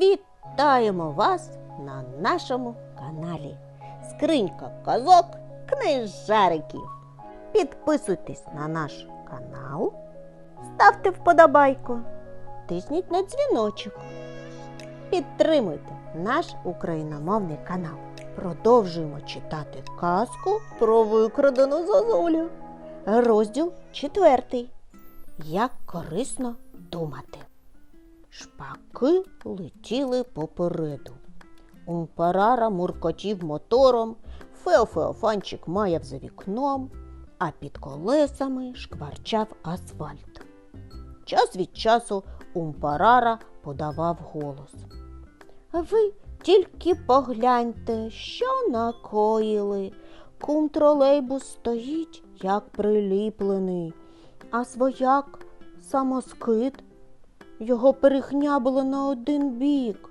Вітаємо вас на нашому каналі. Скринька казок книжариків. Підписуйтесь на наш канал, ставте вподобайку, тисніть на дзвіночок. Підтримуйте наш україномовний канал. Продовжуємо читати казку про викрадену зозулю. Розділ четвертий. Як корисно думати. Шпаки летіли попереду. Умпарара муркотів мотором, Феофеофанчик маяв за вікном, а під колесами шкварчав асфальт. Час від часу Умпарара подавав голос. Ви тільки погляньте, що накоїли. Кум тролейбус стоїть, як приліплений, а свояк самоскид. Його перехнябило на один бік,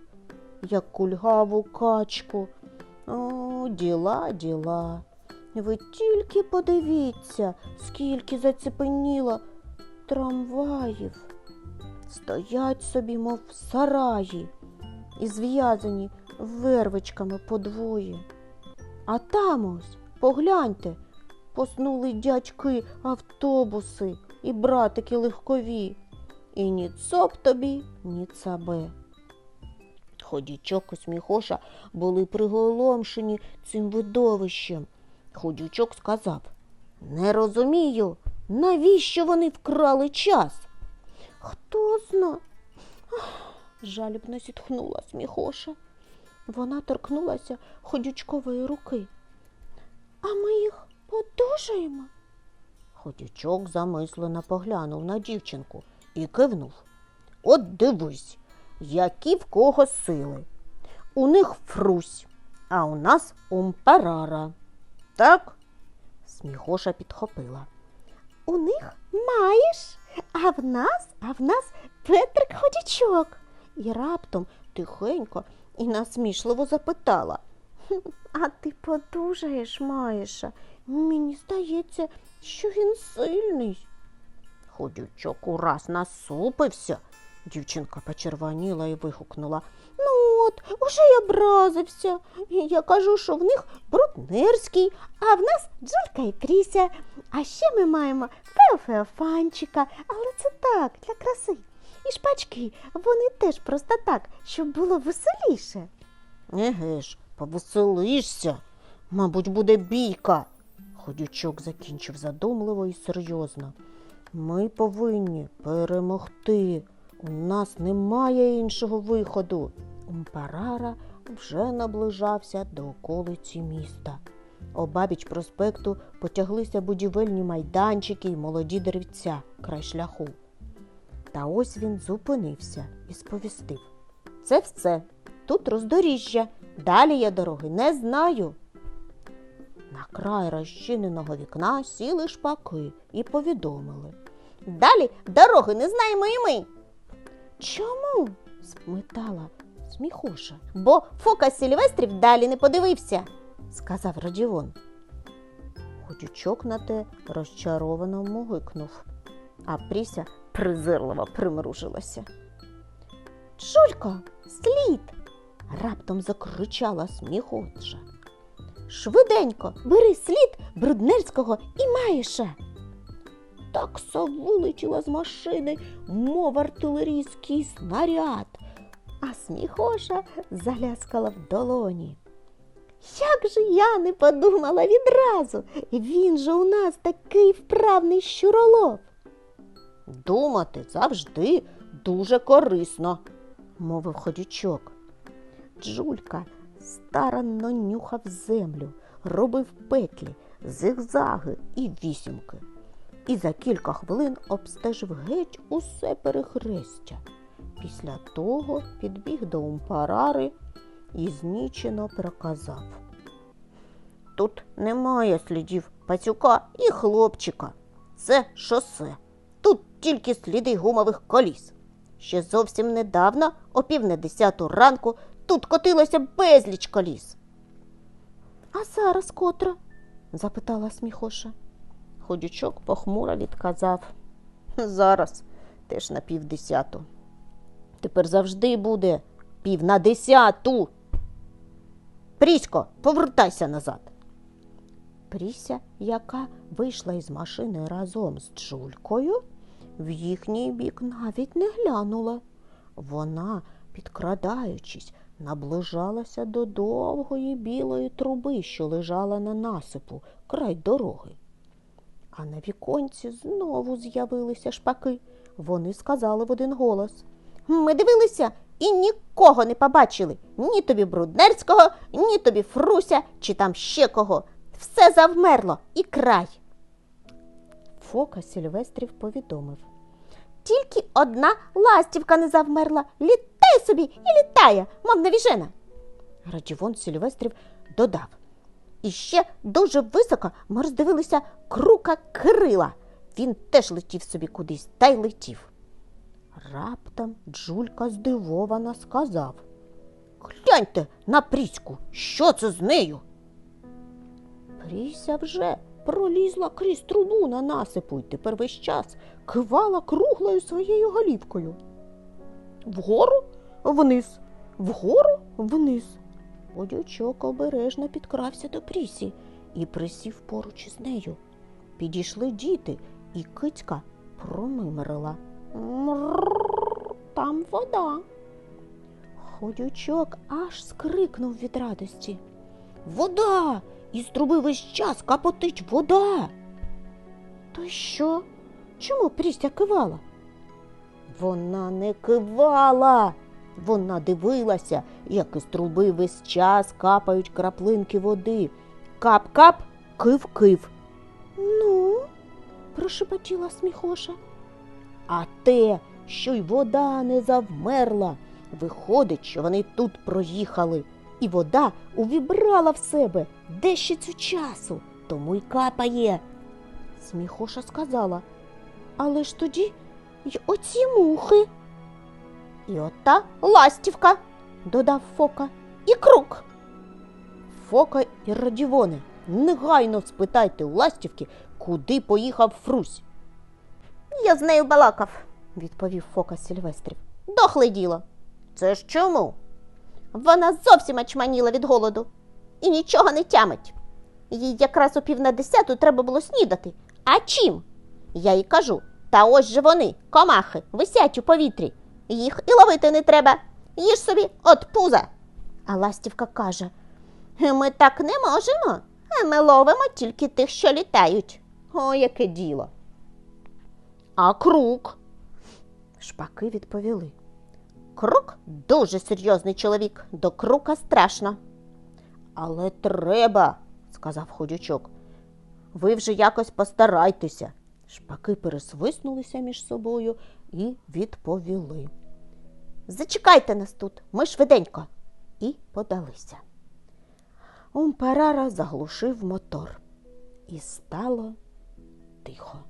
як кульгаву качку. О, діла, діла. Ви тільки подивіться, скільки зацепеніло трамваїв. Стоять собі, мов в сараї, і зв'язані вервичками подвоє. А там ось, погляньте, поснули дядьки автобуси і братики легкові. І ні цоп тобі, ні цабе. Ходючок і сміхоша були приголомшені цим видовищем. Ходючок сказав Не розумію, навіщо вони вкрали час? Хто зна? Жалібно зітхнула сміхоша. Вона торкнулася ходючкової руки. А ми їх подужаємо? Ходючок замислено поглянув на дівчинку і кивнув. От дивись, які в кого сили. У них фрусь, а у нас умпарара. Так? Сміхоша підхопила. У них маєш, а в нас, а в нас Петрик ходячок. І раптом тихенько і насмішливо запитала. А ти подужаєш, Маєша? Мені здається, що він сильний. Ходючок ураз насупився. Дівчинка почервоніла і вигукнула. Ну от, уже й образився. Я кажу, що в них бруднерський, а в нас Джулька і Тріся. А ще ми маємо Феофеофанчика, але це так, для краси. І шпачки, вони теж просто так, щоб було веселіше. Еге ж, повеселишся. Мабуть, буде бійка. Ходючок закінчив задумливо і серйозно. Ми повинні перемогти. У нас немає іншого виходу. Умпарара вже наближався до околиці міста. Обабіч проспекту потяглися будівельні майданчики й молоді деревця край шляху. Та ось він зупинився і сповістив. Це все. Тут роздоріжжя. Далі я дороги не знаю. На край розчиненого вікна сіли шпаки і повідомили. Далі дороги не знаємо і ми. Чому? спитала сміхуша. Бо Фока Сільвестрів далі не подивився, сказав Радіон. Ходючок на те розчаровано мугикнув, а Пріся презирливо примружилася. Жулько, слід. раптом закричала сміхотша. Швиденько бери слід Бруднерського і Маєша. Такса вилетіла з машини, мов артилерійський снаряд, а сміхоша заляскала в долоні. Як же я не подумала відразу, він же у нас такий вправний щуролов. Думати завжди дуже корисно, мовив ходючок. Джулька старанно нюхав землю, робив петлі, зигзаги і вісімки. І за кілька хвилин обстежив геть усе перехрестя. Після того підбіг до умпарари і знічено проказав. Тут немає слідів пацюка і хлопчика. Це шосе. Тут тільки сліди гумових коліс. Ще зовсім недавно, о пів на десяту ранку, тут котилося безліч коліс. А зараз котра? запитала сміхоша. Ходючок похмуро відказав. Зараз теж на півдесяту. Тепер завжди буде Пів на десяту. Прісько, повертайся назад. Пріся, яка вийшла із машини разом з Джулькою, в їхній бік навіть не глянула. Вона, підкрадаючись, наближалася до довгої білої труби, що лежала на насипу край дороги. А на віконці знову з'явилися шпаки. Вони сказали в один голос. Ми дивилися і нікого не побачили. Ні тобі Бруднерського, ні тобі Фруся, чи там ще кого. Все завмерло і край. Фока Сільвестрів повідомив. Тільки одна ластівка не завмерла. Літає собі і літає, мов навіжена. Радівон Сільвестрів додав. І ще дуже високо ми роздивилися крука крила. Він теж летів собі кудись та й летів. Раптом Джулька здивовано сказав. Гляньте на Пріську, що це з нею? Пріся вже пролізла крізь трубу на насипу і тепер весь час кивала круглою своєю голівкою. Вгору вниз, вгору вниз. Подючок обережно підкрався до Прісі і присів поруч із нею. Підійшли діти, і кицька промимрила. «Мрррр, Там вода. Ходючок аж скрикнув від радості. Вода! Із труби весь час капотить вода. То що? Чому Пріся кивала? Вона не кивала. Вона дивилася, як із труби весь час капають краплинки води. Кап-кап, кив-кив. Ну, прошепотіла сміхоша. А те, що й вода не завмерла. Виходить, що вони тут проїхали, і вода увібрала в себе дещицю часу, тому й капає. Сміхоша сказала. Але ж тоді й оці мухи. І ота ластівка, додав Фока, і крук. Фока і Радівоне, негайно спитайте у ластівки, куди поїхав Фрусь. Я з нею балакав, відповів Фока Сільвестрів. Дохле діло. Це ж чому? Вона зовсім очманіла від голоду і нічого не тямить. Їй якраз о пів на десяту треба було снідати. А чим? Я їй кажу, та ось же вони, комахи, висять у повітрі. Їх і ловити не треба. Їж собі от пуза. А ластівка каже: Ми так не можемо. а Ми ловимо тільки тих, що літають. О, яке діло. А крук? Шпаки відповіли. Крук дуже серйозний чоловік, до крука страшно. Але треба, сказав ходючок. Ви вже якось постарайтеся. Шпаки пересвиснулися між собою і відповіли. Зачекайте нас тут, ми швиденько. І подалися. Умперара заглушив мотор, і стало тихо.